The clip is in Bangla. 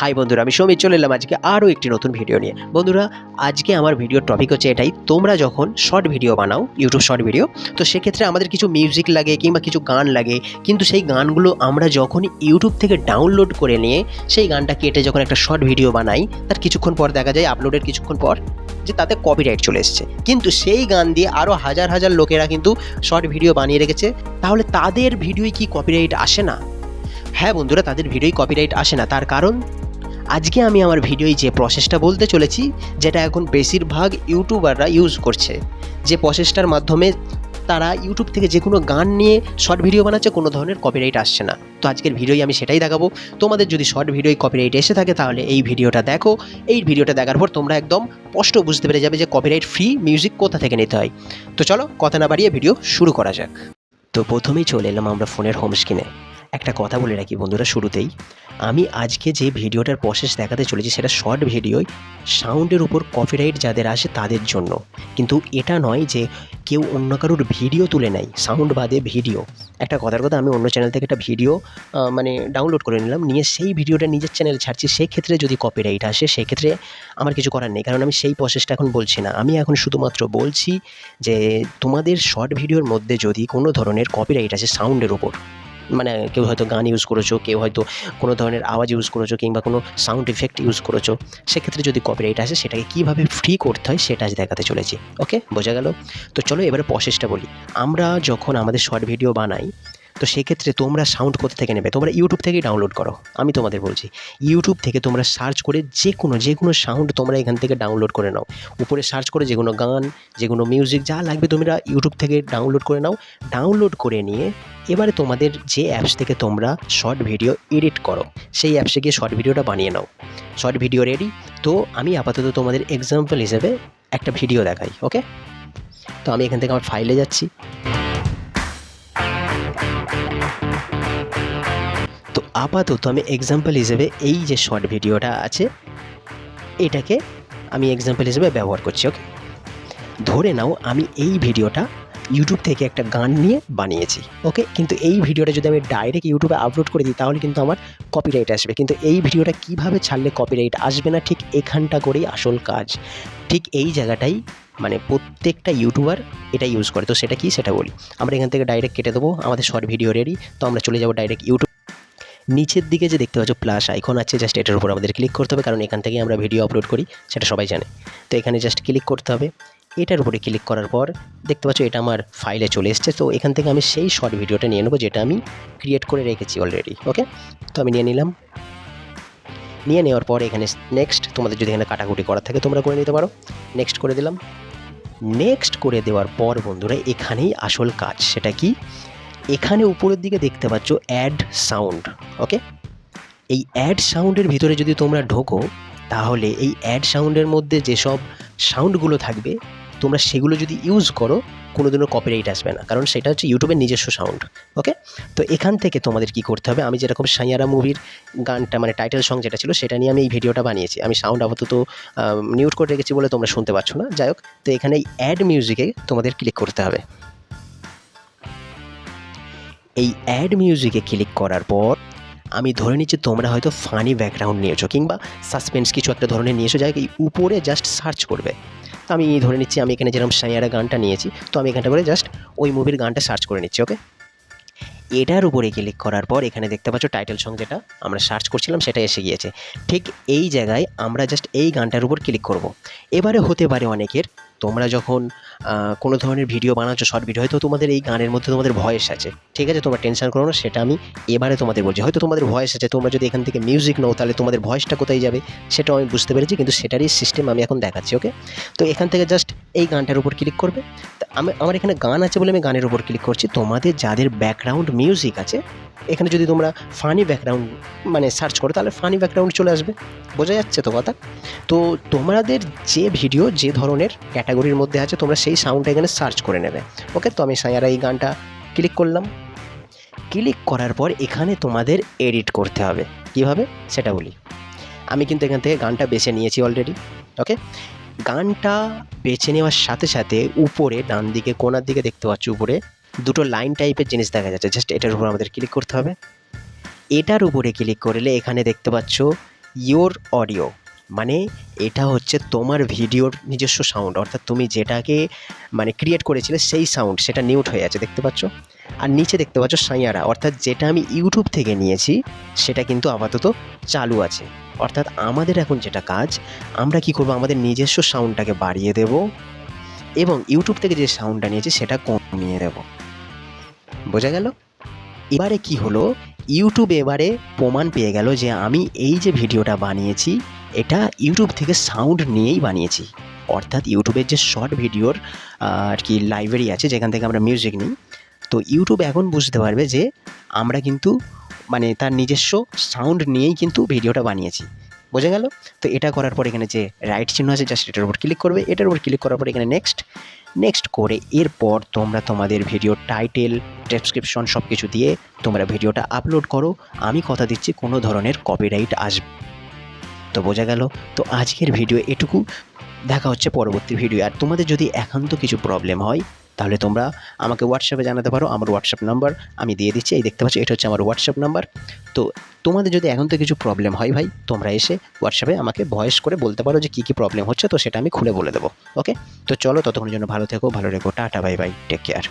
হাই বন্ধুরা, আমি সৌমিত, চলে এলাম আজকে আরও একটি নতুন ভিডিও নিয়ে। বন্ধুরা, আজকে আমার ভিডিওর টপিক হচ্ছে এটাই, তোমরা যখন শর্ট ভিডিও বানাও ইউটিউব শর্ট ভিডিও তো সেক্ষেত্রে আমাদের কিছু মিউজিক লাগে কিংবা কিছু গান লাগে, কিন্তু সেই গানগুলো আমরা যখন ইউটিউব থেকে ডাউনলোড করে নিয়ে সেই গানটা কেটে যখন একটা শর্ট ভিডিও বানাই, তার কিছুক্ষণ পর দেখা যায় আপলোডের কিছুক্ষণ পর যে তাতে কপিরাইট চলে এসছে। কিন্তু সেই গান দিয়ে আরও হাজার হাজার লোকেরা কিন্তু শর্ট ভিডিও বানিয়ে রেখেছে, তাহলে তাদের ভিডিওয় কি কপিরাইট আসে না? হ্যাঁ বন্ধুরা, তাদের ভিডিওই কপিরাইট আসে না। তার কারণ আজকে আমি আমার ভিডিওয় যে প্রসেসটা বলতে চলেছি, যেটা এখন বেশিরভাগ ইউটিউবাররা ইউজ করছে। যে প্রসেসটার মাধ্যমে তারা ইউটিউব থেকে যে কোনো গান নিয়ে শর্ট ভিডিও বানাচ্ছে, কোনো ধরনের কপিরাইট আসছে না। তো আজকের ভিডিওই আমি সেটাই দেখাবো। তোমাদের যদি শর্ট ভিডিওয় কপিরাইট এসে থাকে, তাহলে এই ভিডিওটা দেখো। এই ভিডিওটা দেখার পর তোমরা একদম স্পষ্ট বুঝতে পেরে যাবে যে কপিরাইট ফ্রি মিউজিক কোথা থেকে নিতে হয়। তো চলো, কথা না বাড়িয়ে ভিডিও শুরু করা যাক। তো প্রথমেই চলে এলাম আমরা ফোনের হোম স্ক্রিনে একটা কথা বলে রাখি বন্ধুরা শুরুতেই। আমি আজকে যে ভিডিওটার প্রসেস দেখাতে চলেছি সেটা শর্ট ভিডিওয় সাউন্ডের উপর কপিরাইট যাদের আসে তাদের জন্য। কিন্তু এটা নয় যে কেউ অন্য কারোর ভিডিও তুলে নেয় সাউন্ড বাদে ভিডিও একটা কথার কথা, আমি অন্য চ্যানেল থেকে একটা ভিডিও মানে ডাউনলোড করে নিলাম, নিয়ে সেই ভিডিওটা নিজের চ্যানেলে ছাড়ছি। সেক্ষেত্রে যদি কপিরাইট আসে, সেক্ষেত্রে আমার কিছু করার নেই। কারণ আমি সেই প্রসেসটা এখন বলছি না। আমি এখন শুধুমাত্র বলছি যে তোমাদের শর্ট ভিডিওর মধ্যে যদি কোনো ধরনের কপিরাইট আসে সাউন্ডের উপর মানে কেউ হয়তো গান ইউজ করেছ, কেউ হয়তো কোনো ধরনের আওয়াজ ইউজ করেছ কিংবা কোনো সাউন্ড ইফেক্ট ইউজ করেছ, সেক্ষেত্রে যদি কপিরাইট আসে, সেটাকে কীভাবে ফ্রি করতে হয়, সেটা আজ দেখাতে চলেছি। ওকে বোঝা গেল? তো চলো এবারে প্রসেসটা বলি। আমরা যখন আমাদের শর্ট ভিডিও বানাই তো সেক্ষেত্রে তোমরা সাউন্ড কোথা থেকে নেবে? তোমরা ইউটিউব থেকেই ডাউনলোড করো। আমি তোমাদের বলছি ইউটিউব থেকে তোমরা সার্চ করে যে কোনো যে কোনো সাউন্ড তোমরা এখান থেকে ডাউনলোড করে নাও। উপরে সার্চ করে যে কোনো গান যে কোনো মিউজিক যা লাগবে তোমরা ইউটিউব থেকে ডাউনলোড করে নাও। ডাউনলোড করে নিয়ে এবারে তোমাদের যে অ্যাপস থেকে তোমরা শর্ট ভিডিও এডিট করো, সেই অ্যাপসে গিয়ে শর্ট ভিডিওটা বানিয়ে নাও। শর্ট ভিডিও রেডি তো আমি আপাতত তোমাদের এক্সাম্পল হিসেবে একটা ভিডিও দেখাই ওকে তো আমি এখান থেকে আমার ফাইলে যাচ্ছি। আপাতত আমি এক্সাম্পল হিসেবে এই যে শর্ট ভিডিওটা আছে, এটাকে আমি এক্সাম্পল হিসেবে ব্যবহার করছি ওকে ধরে নাও আমি এই ভিডিওটা ইউটিউব থেকে একটা গান নিয়ে বানিয়েছি ওকে কিন্তু এই ভিডিওটা যদি আমি ডাইরেক্ট ইউটিউবে আপলোড করে দিই, তাহলে কিন্তু আমার কপিরাইট আসবে। কিন্তু এই ভিডিওটা কীভাবে ছাড়লে কপিরাইট আসবে না, ঠিক এখানটা করেই আসল কাজ। ঠিক এই জায়গাটাই মানে প্রত্যেকটা ইউটিউবার এটা ইউজ করে। তো সেটা কি? সেটা বলি। আমরা এখান থেকে ডাইরেক্ট কেটে দেবো। আমাদের শর্ট ভিডিও রেডি তো আমরা চলে যাব ডাইরেক্ট ইউটিউব নিচের দিকে যে দেখতে পাচ্ছ প্লাস আইকন আছে জাস্ট এটার উপর আমাদের ক্লিক করতে হবে, কারণ এখান থেকেই আমরা ভিডিও আপলোড করি, সেটা সবাই জানে। তো এখানে জাস্ট ক্লিক করতে হবে। এটার উপরে ক্লিক করার পর দেখতে পাচ্ছ এটা আমার ফাইলে চলে এসছে। তো এখান থেকে আমি সেই শর্ট ভিডিওটা নিয়ে নেব, যেটা আমি ক্রিয়েট করে রেখেছি অলরেডি ওকে তো আমি নিয়ে নিলাম। নিয়ে নেওয়ার পর এখানে নেক্সট তোমাদের যদি এখানে কাটাকুটি করার থাকে, তোমরা করে নিতে পারো। নেক্সট করে দিলাম। নেক্সট করে দেওয়ার পর বন্ধুরা, এখানেই আসল কাজ, সেটা কি? এখানে উপরের দিকে দেখতে পাচ্ছ অ্যাড সাউন্ড ওকে এই অ্যাড সাউন্ডের ভিতরে যদি তোমরা ঢোকো, তাহলে এই অ্যাড সাউন্ডের মধ্যে যেসব সাউন্ডগুলো থাকবে, তোমরা সেগুলো যদি ইউজ করো কোনো দিনও কপিরাইট আসবে না, কারণ সেটা হচ্ছে ইউটিউবের নিজস্ব সাউন্ড ওকে তো এখান থেকে তোমাদের কি করতে হবে, আমি যেরকম সাইয়ারা মুভির গানটা মানে টাইটেল সং যেটা ছিল, সেটা নিয়ে আমি এই ভিডিওটা বানিয়েছি। আমি সাউন্ড আপাতত মিউট করে রেখেছি বলে তোমরা শুনতে পাচ্ছ না। যাই হোক, তো এখানে এই অ্যাড মিউজিকে তোমাদের ক্লিক করতে হবে। এই অ্যাড মিউজিকে ক্লিক করার পর, আমি ধরে নিচ্ছি তোমরা হয়তো ফানি ব্যাকগ্রাউন্ড নিয়েছো কিংবা সাসপেন্স কিছু একটা ধরনের নিয়েছো এই উপরে জাস্ট সার্চ করবে। তো আমি ধরে নিচ্ছি আমি এখানে যেরকম সাইয়ারা গানটা নিয়েছি, তো আমি এখানটা করে জাস্ট ওই মুভির গানটা সার্চ করে নিচ্ছি ওকে এটার উপরে ক্লিক করার পর এখানে দেখতে পাচ্ছ টাইটেল সং যেটা আমরা সার্চ করছিলাম সেটা এসে গিয়েছে। ঠিক এই জায়গায় আমরা জাস্ট এই গানটার উপর ক্লিক করব। এবারে হতে পারে অনেকের তোমরা যখন কোনো ধরনের ভিডিও বানাচ্ছ শর্ট ভিডিও হয়তো তোমাদের এই গানের মধ্যে তোমাদের ভয়েস আছে। ঠিক আছে? তোমরা টেনশন করো না, সেটা আমি এবারে তোমাদের বলছি। হয়তো তোমাদের ভয়েস আছে, তোমরা যদি এখান থেকে মিউজিক নাও, তাহলে তোমাদের ভয়েসটা কোথায় যাবে? সেটাও আমি বুঝতে পেরেছি, কিন্তু সেটারই সিস্টেম আমি এখন দেখাচ্ছি ওকে তো এখান থেকে জাস্ট এই গানটার উপর ক্লিক করবে। আমি, আমার এখানে গান আছে বলে আমি গানের উপর ক্লিক করছি। তোমাদের যাদের ব্যাকগ্রাউন্ড মিউজিক আছে, এখানে যদি তোমরা ফানি ব্যাকগ্রাউন্ড মানে সার্চ করো, তাহলে ফানি ব্যাকগ্রাউন্ড চলে আসবে। বোঝা যাচ্ছে তো কথা? তো তোমাদের যে ভিডিও যে ধরনের ক্যাটাগরির মধ্যে আছে, তোমরা সেই সাউন্ডটা এখানে সার্চ করে নেবে। ওকে তো আমি সায়ারা এই গানটা ক্লিক করলাম। ক্লিক করার পর এখানে তোমাদের এডিট করতে হবে। কীভাবে? সেটা বলি। আমি কিন্তু এখান থেকে গানটা বেছে নিয়েছি অলরেডি ওকে গানটা বেছে নেওয়ার সাথে সাথে উপরে, ডান দিকে, কোনার দিকে দেখতে পাচ্ছ উপরে, দুটো লাইন টাইপের জিনিস দেখা যাচ্ছে। জাস্ট এটার উপর আমাদের ক্লিক করতে হবে। এটার উপরে ক্লিক করলে এখানে দেখতে পাচ্ছ ইওর অডিও মানে এটা হচ্ছে তোমার ভিডিওর নিজস্ব সাউন্ড অর্থাৎ তুমি যেটাকে মানে ক্রিয়েট করেছিলে সেই সাউন্ড সেটা নিউট হয়ে আছে, দেখতে পাচ্ছ? আর নিচে দেখতে পাচ্ছ সাইয়ারা। অর্থাৎ যেটা আমি ইউটিউব থেকে নিয়েছি, সেটা কিন্তু আপাতত চালু আছে। অর্থাৎ আমাদের এখন যেটা কাজ, আমরা কি করব? আমাদের নিজস্ব সাউন্ডটাকে বাড়িয়ে দেব এবং ইউটিউব থেকে যে সাউন্ডটা নিয়েছি সেটা কমিয়ে দেব। বোঝা গেল? এবারে কি হলো? ইউটিউব এবারে প্রমাণ পেয়ে গেল যে আমি এই যে ভিডিওটা বানিয়েছি, এটা ইউটিউব থেকে সাউন্ড নিয়েই বানিয়েছি। অর্থাৎ ইউটিউবের যে শর্ট ভিডিওর আর কি লাইব্রেরি আছে, যেখান থেকে আমরা মিউজিক নিই, তো ইউটিউব এখন বুঝতে পারবে যে আমরা কিন্তু মানে তার নিজস্ব সাউন্ড নিয়েই কিন্তু ভিডিওটা বানিয়েছি। বোঝা গেল? তো এটা করার পর এখানে যে রাইট চিহ্ন আছে জাস্ট এটার উপর ক্লিক করবে। এটার উপর ক্লিক করার পর এখানে নেক্সট নেক্সট করে এরপর তোমরা তোমাদের ভিডিও টাইটেল ডেসক্রিপশন সব কিছু দিয়ে তোমরা ভিডিওটা আপলোড করো। আমি কথা দিচ্ছি কোনো ধরনের কপিরাইট আসবে তো বোঝা গেল? তো আজকের ভিডিও এটুকু। দেখা হচ্ছে পরবর্তী ভিডিও আর তোমাদের যদি একান্ত কিছু প্রবলেম হয় তাহলে তোমরা আমাকে হোয়াটসঅ্যাপে জানাতে পারো, আমার হোয়াটসঅ্যাপ নাম্বার আমি দিয়ে দিচ্ছি। এই দেখতে পাচ্ছি, এটা হচ্ছে আমার হোয়াটসঅ্যাপ নাম্বার তো তোমাদের যদি এখন তো কিছু প্রবলেম হয় ভাই, তোমরা এসে হোয়াটসঅ্যাপে আমাকে ভয়েস করে বলতে পারো যে কী কী প্রবলেম হচ্ছে, তো সেটা আমি খুলে বলে দেবো। ওকে তো চলো, ততক্ষণের জন্য ভালো থেকো, ভালো রেখো, tata bye bye take care